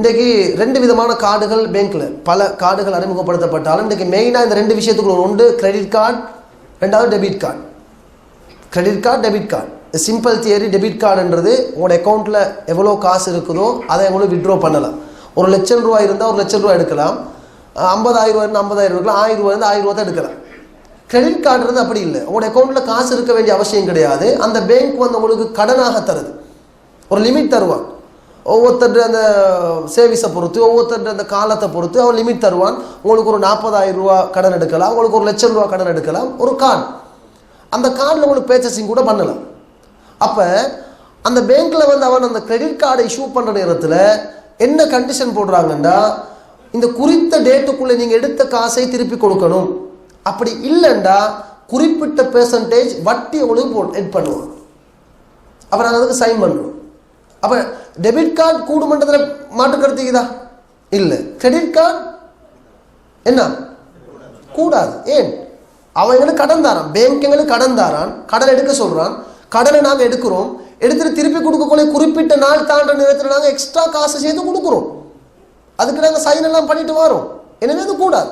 இன்றைக்கு ரெண்டு விதமான கார்டுகள் பேங்க்கில் பல கார்டுகள் அறிமுகப்படுத்தப்பட்டாலும் இன்றைக்கு மெயினாக இந்த ரெண்டு விஷயத்துக்குள்ள ஒன்று கிரெடிட் கார்டு ரெண்டாவது debit card credit card debit card simple theory debit கார்டுன்றது உங்களோட அக்கௌண்ட்டில் எவ்வளோ காசு இருக்குதோ அதை உங்களுக்கு விட்ரோ பண்ணலாம். ஒரு லட்சம் ரூபாய் இருந்தால் ஒரு லட்சம் ரூபாய் எடுக்கலாம். ஐம்பதாயிரம் ரூபா இருந்தால் ஐம்பதாயிரம் இருக்கலாம் ஆயிரம் ரூபாய் இருந்தால் ஆயிரம் ரூபா தான் எடுக்கலாம். கிரெடிட் கார்டுன்றது அப்படி இல்லை. உங்களோட அக்கௌண்ட்டில் காசு இருக்க வேண்டிய அவசியம் கிடையாது. அந்த பேங்க் வந்து உங்களுக்கு கடனாக தருது. ஒரு லிமிட் தருவான். ஒவ்வொருத்தர் அந்த சேவிஸை பொறுத்து ஒவ்வொருத்தர் அந்த காலத்தை பொறுத்து அவன் லிமிட் தருவான். உங்களுக்கு ஒரு நாற்பதாயிரம் ரூபா கடன் எடுக்கலாம் உங்களுக்கு ஒரு லட்சம் ரூபா கடன் எடுக்கலாம் ஒரு கார்டு அந்த கார்டில் உங்களுக்கு பேச்சஸிங் கூட பண்ணலாம். அப்போ அந்த பேங்க்கில் வந்து அவன் அந்த கிரெடிட் கார்டை இஷ்யூ பண்ணுற நேரத்தில் என்ன கண்டிஷன் போடுறாங்கன்னா இந்த குறித்த டேட்டுக்குள்ளே நீங்கள் எடுத்த காசை திருப்பி கொடுக்கணும். அப்படி இல்லைண்டா குறிப்பிட்ட பெர்சன்டேஜ் வட்டி உங்களுக்கு போ எட் பண்ணுவோம் அப்புறம் நாங்கள் அதுக்கு சைன் பண்ணுவோம் அப்போ டெபிட் கார்டு கூடுமன்றத்தில் மாற்று கருத்துக்குதா இல்லை. கிரெடிட் கார்டு என்ன? கூடாது. ஏன்? அவன் எங்களுக்கு கடன் தாரான். பேங்க் எங்களுக்கு கடன் தாரான். கடன் எடுக்க சொல்கிறான் கடனை நாங்கள் எடுக்கிறோம். எடுத்துட்டு திருப்பி கொடுக்கக்கூடிய குறிப்பிட்ட நாள் தாண்ட நேரத்தில் நாங்கள் எக்ஸ்ட்ரா காசு சேர்த்து கொடுக்குறோம். அதுக்கு நாங்கள் சைன் எல்லாம் பண்ணிட்டு வரோம். எனவே அது கூடாது.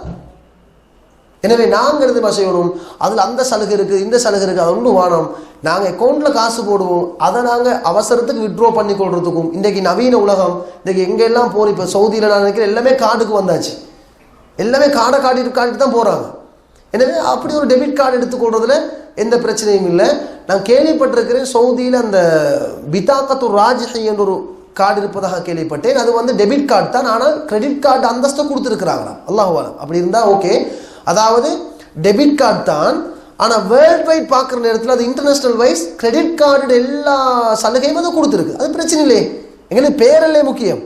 எனவே நாங்கள் என்ன செய்யணும் அதில் அந்த சலுகை இருக்குது இந்த சலுகை இருக்குது அது ஒன்றும் வானம் நாங்கள் அக்கௌண்ட்டில் காசு போடுவோம். அதை நாங்கள் அவசரத்துக்கு விட்ரோ பண்ணி கொள்றதுக்கும் இன்றைக்கி நவீன உலகம் இன்றைக்கி எங்கெல்லாம் போகிறோம் இப்போ சவுதியில் நான் நினைக்கிறேன் எல்லாமே கார்டுக்கு வந்தாச்சு. எல்லாமே கார்டை காட்டிட்டு காட்டிட்டு தான் போகிறாங்க எனவே அப்படி ஒரு டெபிட் கார்டு எடுத்துக்கொள்றதுல எந்த பிரச்சனையும் இல்லை. நான் கேள்விப்பட்டிருக்கிறேன் சவுதியில் அந்த பிதாக்கத்து ராஜ்ஹை என்ற ஒரு கார்டு இருப்பதாக கேள்விப்பட்டேன். அது வந்து டெபிட் கார்டு தான். ஆனால் கிரெடிட் கார்டு அந்தஸ்தை கொடுத்துருக்குறாங்களா அல்லாஹ் அப்படி இருந்தால் ஓகே அதாவது டெபிட் கார்டு தான். ஆனால் வேர்ல்ட் வைட் பார்க்குற நேரத்தில் அது இன்டர்நேஷ்னல் வைஸ் கிரெடிட் கார்டு எல்லா சலுகையும் அது கொடுத்துருக்கு. அது பிரச்சனை இல்லையே எங்களுக்கு பேரல்லே முக்கியம்.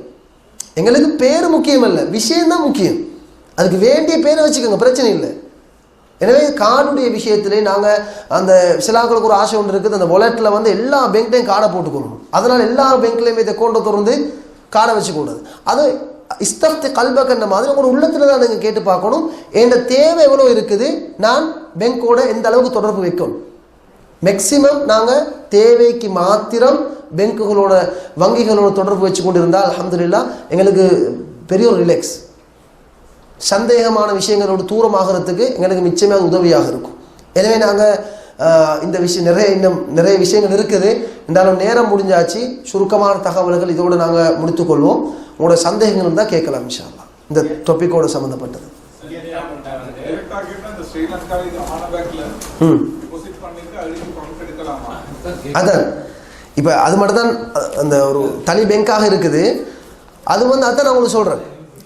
எங்களுக்கு பேர் முக்கியம் இல்லை விஷயம்தான் முக்கியம். அதுக்கு வேண்டிய பேரை வச்சுக்கோங்க. பிரச்சனை இல்லை. எனவே கார்டுடைய விஷயத்திலே நாங்கள் அந்த சிலாக்களுக்கு ஒரு ஆசை ஒன்று இருக்குது. அந்த வாலெட்டில் வந்து எல்லா பேங்க்லேயும் கார்டை போட்டுக்கணும் அதனால் எல்லா பேங்க்லையுமே இதை கொண்டு திறந்து கார்டை வச்சுக்கூடாது அது இஸ்தப்தி கல்பக்கன்ற மாதிரி உங்களோட உள்ளத்தில் தான் நீங்கள் கேட்டு பார்க்கணும். என் தேவை எவ்வளோ இருக்குது? நான் பெங்கோட எந்த அளவுக்கு தொடர்பு வைக்கணும் மேக்சிமம் நாங்கள் தேவைக்கு மாத்திரம் பேங்குகளோட வங்கிகளோட தொடர்பு வச்சு கொண்டு இருந்தால் அலமதுல்லா எங்களுக்கு பெரிய ஒரு ரிலாக்ஸ் சந்தேகமான விஷயங்களோட தூரமாகிறதுக்கு எங்களுக்கு மிச்சமே அது உதவியாக இருக்கும். எனவே நாங்கள் இந்த விஷயம் நிறைய இன்னும் நிறைய விஷயங்கள் இருக்குது. இருந்தாலும் நேரம் முடிஞ்சாச்சு. சுருக்கமான தகவல்கள் இதோடு நாங்கள் முடித்துக்கொள்வோம் உங்களோட சந்தேகங்கள் இருந்தால் கேட்கலாம் இன்ஷா இந்த டொப்பிக்கோடு சம்மந்தப்பட்டது ம். அதான். இப்போ அது மட்டும் தான் அந்த ஒரு தனி பேங்காக இருக்குது. அது வந்து அதான் நான் உங்களுக்கு சொல்கிறேன்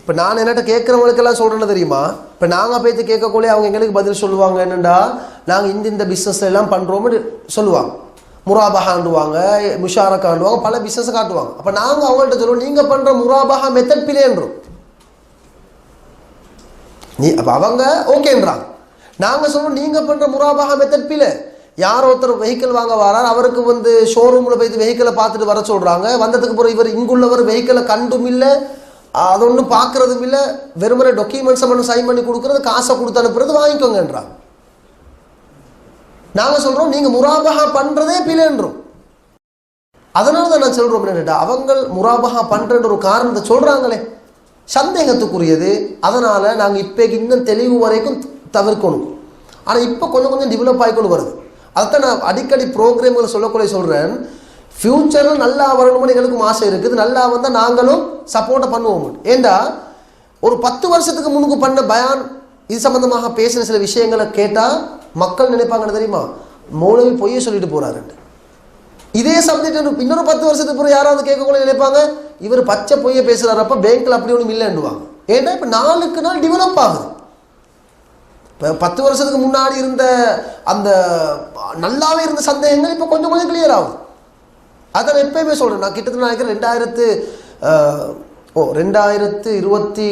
இப்போ நான் என்னட்ட கேட்குறவங்களுக்கெல்லாம் சொல்கிறேன்னு தெரியுமா? இப்போ நாங்கள் போய்த்து கேட்கக்குள்ளே அவங்க எங்களுக்கு பதில் சொல்லுவாங்க என்னென்னா நாங்கள் இந்த இந்த பிஸ்னஸ் எல்லாம் பண்ணுறோம்னு சொல்லுவாங்க. முராபஹாண்டுவாங்க முஷாரக்காண்டுவாங்க பல பிஸ்னஸை காட்டுவாங்க. அப்போ நாங்கள் அவங்கள்ட்ட சொல்லுவோம் நீங்கள் பண்ணுற முராபஹா மெத்தட் பிளேன்றோம் நீ அப்போ அவங்க ஓகேன்றாங்க. நாங்கள் சொல்லுவோம் நீங்கள் பண்ணுற முராபகா மெத்தட் பிளே யார் ஒருத்தர் வெஹிக்கிள் வாங்க வரார் அவருக்கு வந்து ஷோரூமில் போய் வெஹிக்கிளை பார்த்துட்டு வர சொல்கிறாங்க வந்ததுக்கு பிறகு இவர் இங்குள்ளவர் வெஹிக்கிளை கண்டும் இல்லை. அது ஒன்றும் பார்க்குறதும் இல்லை வெறுமனை டாக்குமெண்ட்ஸை மட்டும் சைன் பண்ணி கொடுக்குறது காசை கொடுத்து அனுப்புறது வாங்கிக்கோங்கன்றாங்க நாங்கள் சொல்கிறோம் நீங்கள் முராபகா பண்ணுறதே பிழைன்றோம். அதனால தான் நான் சொல்கிறோம் அப்படின்னு அவங்க முராபகா பண்ணுறன்ற ஒரு காரணத்தை சொல்கிறாங்களே சந்தேகத்துக்குரியது. அதனால் நாங்கள் இப்போ இன்னும் தெளிவு வரைக்கும் தவிர்க்கணும். ஆனால் இப்போ கொஞ்சம் கொஞ்சம் டெவலப் ஆகிக்கொண்டு வருது. அதைத்தான் நான் அடிக்கடி ப்ரோக்ராம்களை சொல்லக்கூடிய சொல்கிறேன் ஃப்யூச்சரில் நல்லா வரணும்னு எங்களுக்கும் ஆசை இருக்குது. நல்லா வந்தால் நாங்களும் சப்போர்ட்டை பண்ணுவோம். ஏண்டா ஒரு பத்து வருஷத்துக்கு முன்னுக்கு பண்ண பயான் இது சம்பந்தமாக பேசின சில விஷயங்களை கேட்டால் மக்கள் நினைப்பாங்கன்னு தெரியுமா? மௌலவி பொய்யை சொல்லிட்டு போகிறாருன்ட்டு இதே சப்ஜெக்ட் இன்னொரு பத்து வருஷத்துக்கு பிறகு யாராவது கேட்கக்கூட நினைப்பாங்க இவர் பச்சை பொய்யை பேசுறாரப்ப பேங்க்ல அப்படி ஒன்றும் இல்லைன்னுவாங்க. ஏன்னா இப்போ நாளுக்கு நாள் டெவலப் ஆகுது. இப்போ பத்து வருஷத்துக்கு முன்னாடி இருந்த அந்த நல்லாவே இருந்த சந்தேகங்கள் இப்போ கொஞ்சம் கொஞ்சம் கிளியர் ஆகுது. அதை நான் எப்பயுமே சொல்கிறேன் நான் கிட்டத்தட்ட நினைக்கிறேன் ரெண்டாயிரத்து ஓ ரெண்டாயிரத்து இருபத்தி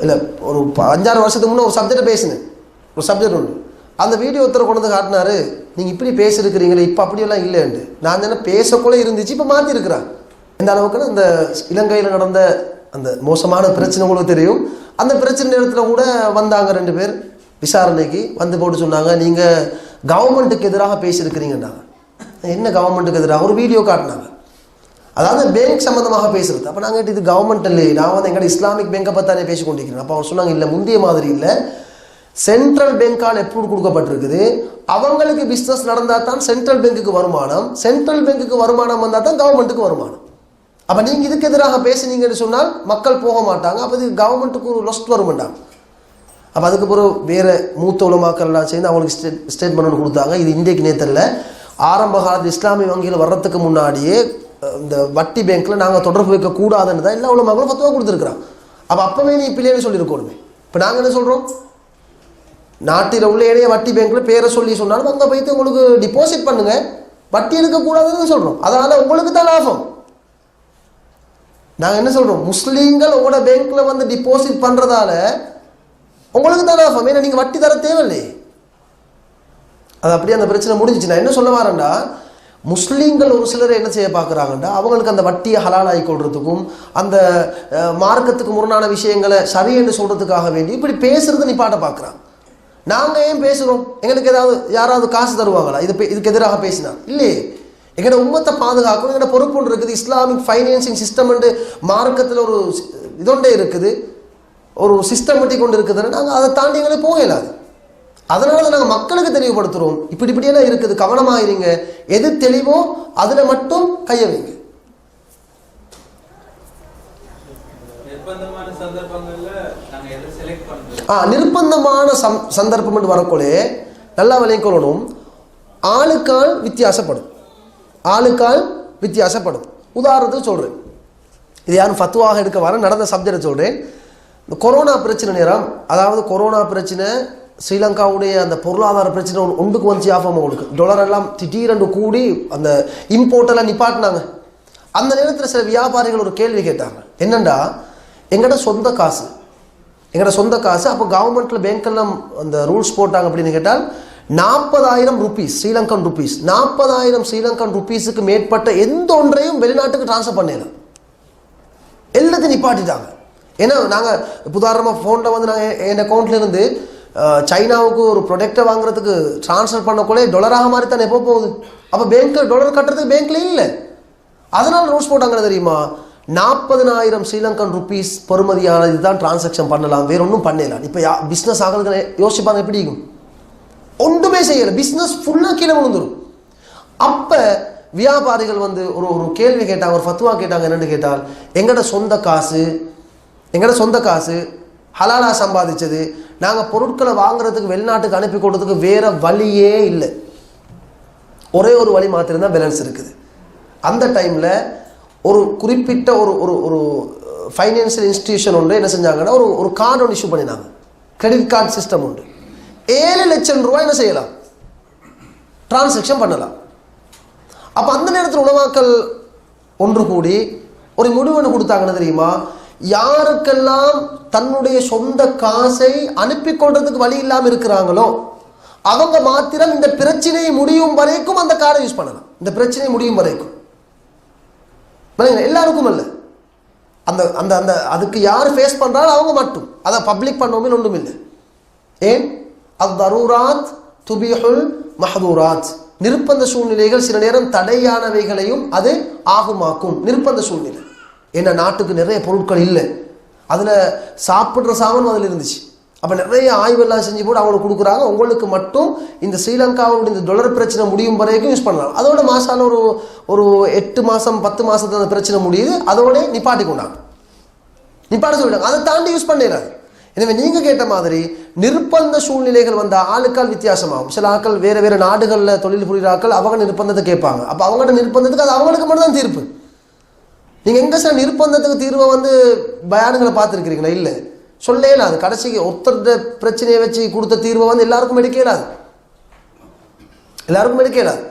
இல்லை ஒரு ப- அஞ்சாறு வருஷத்துக்கு முன்னே ஒரு சப்ஜெக்டை பேசினேன். ஒரு சப்ஜெக்ட் ஒன்று அந்த வீடியோ ஒருத்தர் கொண்டு வந்து காட்டினாரு நீங்கள் இப்படி பேசியிருக்கிறீங்களே இப்போ அப்படியெல்லாம் இல்லைண்டு நான் தானே பேசக்குள்ளே இருந்துச்சு இப்போ மாற்றிருக்கிறேன் இந்த அளவுக்கு அந்த இலங்கையில் நடந்த அந்த மோசமான பிரச்சனை உங்களுக்கு தெரியும். அந்த பிரச்சனை நேரத்தில் கூட வந்தாங்க ரெண்டு பேர். விசாரணைக்கு வந்து போட்டு சொன்னாங்க நீங்கள் கவர்மெண்ட்டுக்கு எதிராக பேசியிருக்கிறீங்கன்னாங்க என்ன கவர்மெண்ட்டுக்கு எதிராக ஒரு வீடியோ காட்டினாங்க. அதாவது பேங்க் சம்மந்தமாக பேசுறது. அப்போ நாங்கள் இது கவர்மெண்ட் இல்லை நான் வந்து எங்கள்ட இஸ்லாமிக் பேங்கை பற்றி பேசி கொண்டிருக்கிறேன். அப்போ அவங்க சொன்னாங்க இல்லை முந்தைய மாதிரி இல்லை. சென்ட்ரல் பேங்க்கால் அப்ரூவ் கொடுக்கப்பட்டிருக்குது. அவங்களுக்கு பிஸ்னஸ் நடந்தால் தான் சென்ட்ரல் பேங்க்குக்கு வருமானம். சென்ட்ரல் பேங்க்குக்கு வருமானம் வந்தால் தான் கவர்மெண்ட்டுக்கு வருமானம். அப்போ நீங்கள் இதுக்கு எதிராக பேசுனீங்கன்னு சொன்னால் மக்கள் போக மாட்டாங்க. அப்போ இது கவர்மெண்ட்டுக்கு ஒரு லொஸ்ட் வருமாண்டாங்க அப்போ அதுக்கப்புறம் வேறு மூத்த உலமாக்கள்லாம் சேர்ந்து அவங்களுக்கு ஸ்டேட் ஸ்டேட்மெண்ட் கொடுத்தாங்க. இது இந்தியக்கு நேரத்தில் ஆரம்ப காலத்து இஸ்லாமிய வங்கியில் வர்றதுக்கு முன்னாடியே இந்த வட்டி பேங்க்கில் நாங்கள் தொடர்பு வைக்கக்கூடாதுன்னு தான் எல்லா உலமாக்களும் பத்துவா கொடுத்துருக்குறான். அப்போ அப்போவே நீ பிள்ளைன்னு சொல்லியிருக்கணுமே. இப்போ நாங்கள் என்ன சொல்கிறோம் நாட்டில் உள்ள இடையே வட்டி பேங்க்கில் பேரை சொல்லி சொன்னாலும் அங்கே போயிட்டு உங்களுக்கு டிபாசிட் பண்ணுங்க. வட்டி எடுக்கக்கூடாதுன்னு சொல்கிறோம் அதனால் உங்களுக்கு தான் லாபம். நாங்கள் என்ன சொல்கிறோம் முஸ்லீம்கள் உங்களோட பேங்க்கில் வந்து டிபாசிட் பண்ணுறதால உங்களுக்கு தான் லாபம். ஏன்னா நீங்கள் வட்டி தர தேவையில்லையே. அது அப்படியே அந்த பிரச்சனை முடிஞ்சிச்சு நான் என்ன சொல்ல வரேன்டா? முஸ்லீம்கள் ஒரு சிலர் என்ன செய்ய பார்க்குறாங்கண்டா? அவங்களுக்கு அந்த வட்டியை ஹலாலாகி கொள்றதுக்கும் அந்த மார்க்கத்துக்கு முரணான விஷயங்களை சரி என்று சொல்கிறதுக்காக வேண்டி இப்படி பேசுறது நிப்பாட்ட பார்க்குறாங்க நாங்கள் ஏன் பேசுகிறோம் எங்களுக்கு ஏதாவது யாராவது காசு தருவாங்களா? இது பே- இதுக்கு எதிராக பேசினா. இல்லையே எங்களோட உம்மத்தை பாதுகாக்கணும் எங்களோட பொறுப்பு ஒன்று இருக்குது. இஸ்லாமிக் ஃபைனான்சிங் சிஸ்டம் மார்க்கத்தில் ஒரு இதொண்டே இருக்குது. ஒரு சிஸ்டமேட்டிக் கொண்டு இருக்குதுன்னு நாங்கள் அதை தாண்டி எங்களை போகலாது. அதனால நாங்கள் மக்களுக்கு தெளிவுபடுத்துகிறோம் இப்படி இப்படியெல்லாம் இருக்குது. கவனமாயிருங்க. எது தெளிவோ அதில் மட்டும் கைய வைங்க. ஆ நிர்பந்தமான சம் சந்தர்ப்பம் என்று வரக்குள்ளே நல்லா விளைக்கொள்ளணும் ஆளுக்கால் வித்தியாசப்படும். ஆளுக்கால் வித்தியாசப்படும். உதாரணத்துக்கு சொல்கிறேன் இது யாரும் ஃபத்துவாக எடுக்க வர நடந்த சப்ஜெக்டை சொல்கிறேன் இந்த கொரோனா பிரச்சனை நேரம் அதாவது கொரோனா பிரச்சனை ஸ்ரீலங்காவுடைய அந்த பொருளாதார பிரச்சனை ஒன்று ஒன்றுக்கு வந்துச்சு ஆஃபம் அவங்களுக்கு டொலர் எல்லாம் திடீரென்று கூடி அந்த இம்போர்ட்டெல்லாம் நிப்பாட்டினாங்க. அந்த நேரத்தில் சில வியாபாரிகள் ஒரு கேள்வி கேட்டாங்க. என்னண்டா? எங்கட சொந்த காசு. எங்களோட சொந்த காசு. அப்போ கவர்மெண்ட்டில் பேங்க்கெல்லாம் அந்த ரூல்ஸ் போட்டாங்க அப்படின்னு கேட்டால் நாற்பதாயிரம் ருபீஸ் ஸ்ரீலங்கன் ருபீஸ் நாற்பதாயிரம் ஸ்ரீலங்கன் ருபீஸுக்கு மேற்பட்ட எந்த ஒன்றையும் வெளிநாட்டுக்கு ட்ரான்ஸ்ஃபர் பண்ணிடலாம் எல்லாத்தையும் நிப்பாட்டிட்டாங்க. ஏன்னா நாங்கள் உதாரணமாக ஃபோனில் வந்து நாங்கள் என் அக்கௌண்ட்லேருந்து சைனாவுக்கு ஒரு ப்ரொடக்டை வாங்குறதுக்கு ட்ரான்ஸ்ஃபர் பண்ணக்குள்ளே டொலராக மாதிரி தானே எப்போ போகுது? அப்போ பேங்க்கில் டொலர் கட்டுறதுக்கு பேங்க்ல இல்லை. அதனால் ரூல்ஸ் போட்டாங்க தெரியுமா? நாற்பதனாயிரம் ஸ்ரீலங்கன் ருபீஸ் பெறுமதியான இதுதான் டிரான்சாக்ஷன் பண்ணலாம். வேற ஒன்றும் பண்ணலாம் இப்போ யா பிஸ்னஸ் ஆகிறதுக்கு யோசிப்பாங்க எப்படி இருக்கும்? ஒன்றுமே செய்யலை. பிஸ்னஸ் ஃபுல்லாக கீழே விழுந்துடும் அப்போ வியாபாரிகள் வந்து ஒரு ஒரு கேள்வி கேட்டாங்க ஒரு ஃபத்துவா கேட்டாங்க. என்னென்னு கேட்டால் எங்களோட சொந்த காசு எங்களோட சொந்த காசு ஹலாலாக சம்பாதிச்சது நாங்கள் பொருட்களை வாங்குறதுக்கு வெளிநாட்டுக்கு அனுப்பி கொடுறதுக்கு வேற வழியே இல்லை. ஒரே ஒரு வழி மாத்திரம்தான் பேலன்ஸ் இருக்குது. அந்த டைமில் ஒரு குறிப்பிட்ட ஒரு ஒரு ஒரு ஃபைனான்சியல் இன்ஸ்டிடியூஷன் ஒன்று என்ன செஞ்சாங்கன்னா ஒரு ஒரு கார்டு ஒன்று இஷ்யூ பண்ணினாங்க. கிரெடிட் கார்டு சிஸ்டம் உண்டு ஏழு லட்சம் ரூபாய் என்ன செய்யலாம்? டிரான்சாக்ஷன் பண்ணலாம். அப்போ அந்த நேரத்தில் உணவாக்கல் ஒன்று கூடி ஒரு முடிவு ஒன்று கொடுத்தாங்கன்னு தெரியுமா? யாருக்கெல்லாம் தன்னுடைய சொந்த காசை அனுப்பி கொள்றதுக்கு வழி இல்லாமல் இருக்கிறாங்களோ அவங்க மாத்திரம் இந்த பிரச்சனை முடியும் வரைக்கும் அந்த கார்டை யூஸ் பண்ணலாம். இந்த பிரச்சனை முடியும் வரைக்கும். எல்லாருக்கும் இல்லை அந்த அந்த அந்த அதுக்கு யார் ஃபேஸ் பண்ணுறாலும் அவங்க மட்டும். அதை பப்ளிக் பண்ணோமே ஒன்றும் இல்லை. ஏன்? அத் தரூராத் துபிஹுல் மஹதூராத். நிர்பந்த சூழ்நிலைகள் சில நேரம் தடையானவைகளையும் அது ஆகுமாக்கும். நிர்பந்த சூழ்நிலை. ஏன்னா நாட்டுக்கு நிறைய பொருட்கள் இல்லை. அதில் சாப்பிட்ற சாமான் அதில் இருந்துச்சு. அப்போ நிறைய ஆய்வெல்லாம் செஞ்சு போட்டு அவங்களுக்கு கொடுக்குறாங்க. உங்களுக்கு மட்டும் இந்த ஸ்ரீலங்காவோட இந்த டொலர் பிரச்சனை முடியும் வரைக்கும் யூஸ் பண்ணலாம். அதோட மாசான ஒரு ஒரு எட்டு மாதம் பத்து மாதத்துல அந்த பிரச்சனை முடியுது. அதோட நிப்பாட்டி கொண்டாங்க. நிப்பாட்ட சொல்லிட்டாங்க. அதை தாண்டி யூஸ் பண்ணிடுறாங்க. எனவே நீங்கள் கேட்ட மாதிரி நிர்பந்த சூழ்நிலைகள் வந்த ஆளுக்கால் வித்தியாசமாகும். சில ஆட்கள் வேறு வேறு நாடுகளில் தொழில் புரிகிற ஆட்கள் அவங்க நிர்பந்தத்தை கேட்பாங்க. அப்போ அவங்கள்ட்ட நிர்பந்தத்துக்கு அது அவங்களுக்கு மட்டும் தான் தீர்ப்பு. நீங்கள் எங்கே சார் நிர்பந்தத்துக்கு தீர்வை வந்து பயானுங்களை பார்த்துருக்கிறீங்களா? இல்லை. சொல்லே அது கடைசிக்கு ஒருத்தர் பிரச்சனையை வச்சு கொடுத்த தீர்வை வந்து எல்லாருக்கும் எடுக்க இயலாது எல்லாருக்கும் எடுக்க இயலாது